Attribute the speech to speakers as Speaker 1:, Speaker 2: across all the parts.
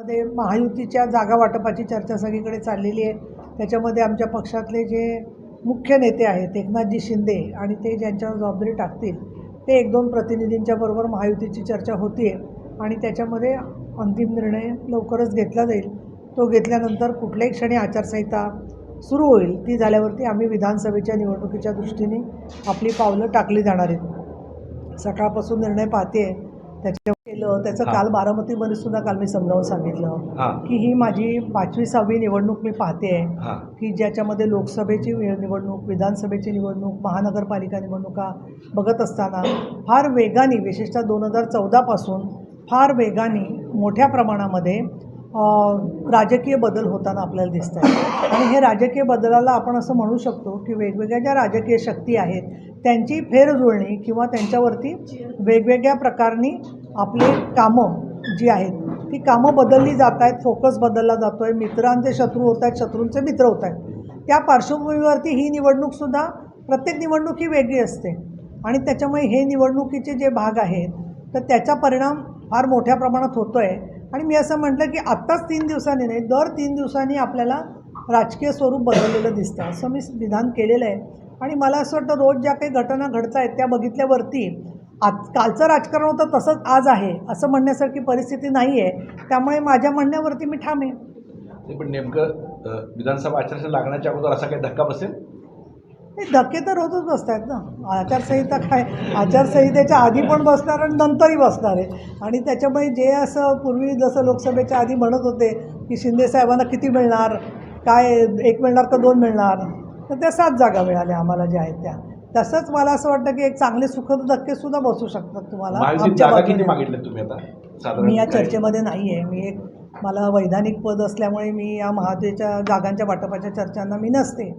Speaker 1: मध्ये महायुतीच्या जागा वाटपाची चर्चा सगळीकडे चाललेली आहे. त्याच्यामध्ये आमच्या पक्षातले जे मुख्य नेते आहेत एकनाथजी शिंदे आणि ते ज्यांच्यावर जबाबदारी टाकतील ते एक दोन प्रतिनिधींच्या बरोबर महायुतीची चर्चा होती आणि त्याच्यामध्ये अंतिम निर्णय लवकरच घेतला जाईल. तो घेतल्यानंतर कुठल्याही क्षणी आचारसंहिता सुरू होईल ती झाल्यावरती आम्ही विधानसभेच्या निवडणुकीच्या दृष्टीने आपली पावलं टाकली जाणार आहेत. सकाळपासून निर्णय पाहते त्याच्या केलं त्याचं. काल बारामतीमध्ये सुद्धा काल मी समजावून सांगितलं की ही माझी पाचवी सहावी निवडणूक मी पाहते आहे की ज्याच्यामध्ये लोकसभेची निवडणूक विधानसभेची निवडणूक महानगरपालिका निवडणुका बघत असताना फार वेगाने विशेषतः दोन हजार चौदापासून फार वेगाने मोठ्या प्रमाणामध्ये राजकीय बदल होताना आपल्याला दिसत आहे आणि हे राजकीय बदलाला आपण असं म्हणू शकतो की वेगवेगळ्या ज्या राजकीय शक्ती आहेत त्यांची फेरजुळणी किंवा त्यांच्यावरती वेगवेगळ्या प्रकारनी आपली कामं जी आहेत ती कामं बदलली जात आहेत फोकस बदलला जातो आहे मित्रांचे शत्रू होत आहेत शत्रूंचे मित्र होत आहेत. त्या पार्श्वभूमीवरती ही निवडणूकसुद्धा प्रत्येक निवडणूक ही वेगळी असते आणि त्याच्यामुळे हे निवडणुकीचे जे भाग आहेत तर त्याचा परिणाम फार मोठ्या प्रमाणात होतो आहे आणि मी असं म्हटलं की आत्ताच तीन दिवसांनी नाही दर तीन दिवसांनी आपल्याला राजकीय स्वरूप बदललेलं दिसतं. असं मी विधान केलेलं आहे. आणि मला असं वाटतं रोज ज्या काही घटना घडत आहेत त्या बघितल्यावरती आज कालचं राजकारण होतं तसंच आज आहे असं म्हणण्यासारखी परिस्थिती नाही आहे त्यामुळे माझ्या म्हणण्यावरती मी ठाम आहे.
Speaker 2: पण नेमकं विधानसभा आचारसंहिता लागण्याच्या अगोदर असा काही धक्का बसेल?
Speaker 1: हे धक्के तर होतच बसत ना. आचारसंहिता काय आचारसंहितेच्या आधी पण बसणार आणि नंतरही बसणार आहे. आणि त्याच्यामुळे जे असं पूर्वी जसं लोकसभेच्या आधी म्हणत होते की शिंदे साहेबांना किती मिळणार काय एक मिळणार का दोन मिळणार? तर त्या सात जागा मिळाल्या आम्हाला ज्या आहेत त्या. तसंच मला असं वाटतं की एक चांगले सुखद धक्केसुद्धा बसू शकतात तुम्हाला. आमच्या मी या? चर्चेमध्ये नाही आहे मी एक मला वैधानिक पद असल्यामुळे मी या महातेच्या जागांच्या वाटपाच्या चर्चांना मी नसते.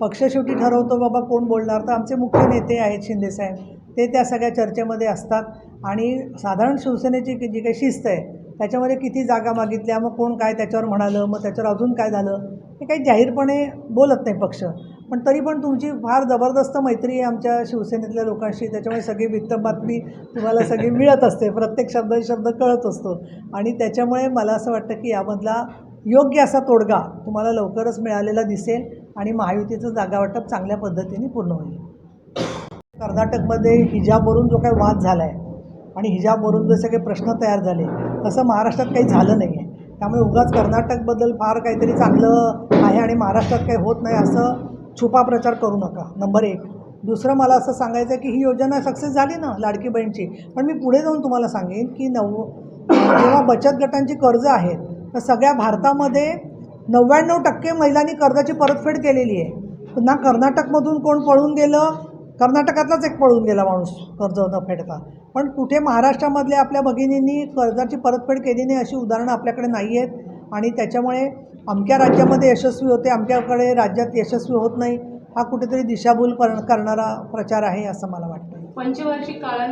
Speaker 1: पक्ष शेवटी ठरवतो बाबा कोण बोलणार? तर आमचे मुख्य नेते आहेत शिंदेसाहेब ते त्या सगळ्या चर्चेमध्ये असतात. आणि साधारण शिवसेनेची जी काही शिस्त आहे त्याच्यामध्ये किती जागा मागितल्या मग कोण काय त्याच्यावर म्हणालं मग त्याच्यावर अजून काय झालं हे काही जाहीरपणे बोलत नाही पक्ष. पण तरी पण तुमची फार जबरदस्त मैत्री आहे आमच्या शिवसेनेतल्या लोकांशी. त्याच्यामुळे सगळी वित्त बातमी तुम्हाला सगळी मिळत असते. प्रत्येक शब्द शब्द कळत असतो. आणि त्याच्यामुळे मला असं वाटतं की यामधला योग्य असा तोडगा तुम्हाला लवकरच मिळालेला दिसेल आणि महायुतीचं जागावाटप चांगल्या पद्धतीने पूर्ण होईल. कर्नाटकमध्ये हिजाबवरून जो काही वाद झाला आहे आणि हिजाबवरून जे सगळे प्रश्न तयार झाले तसं महाराष्ट्रात काही झालं नाही आहे त्यामुळे उगाच कर्नाटकबद्दल फार काहीतरी चांगलं आहे आणि महाराष्ट्रात काही होत नाही असं छुपा प्रचार करू नका. नंबर एक. दुसरं मला असं सांगायचं आहे की ही योजना सक्सेस झाली ना लाडकी बहीणची. पण मी पुढे जाऊन तुम्हाला सांगेन की नव जेव्हा बचत गटांची कर्ज आहेत तर सगळ्या भारतामध्ये नव्याण्णव टक्के महिलांनी कर्जाची परतफेड केलेली आहे. पुन्हा कर्नाटकमधून कोण पळून गेलं? कर्नाटकातलाच एक पळून गेला माणूस कर्ज न फेडता. पण कुठे महाराष्ट्रामधल्या आपल्या भगिनींनी कर्जाची परतफेड केली नाही अशी उदाहरणं आपल्याकडे नाही आहेत आणि त्याच्यामुळे अमक्या राज्यामध्ये यशस्वी होते अमक्याकडे राज्यात यशस्वी होत नाही हा कुठेतरी दिशाभूल पर करणारा प्रचार आहे असं मला वाटतं.
Speaker 3: पंचवार्षिक काळात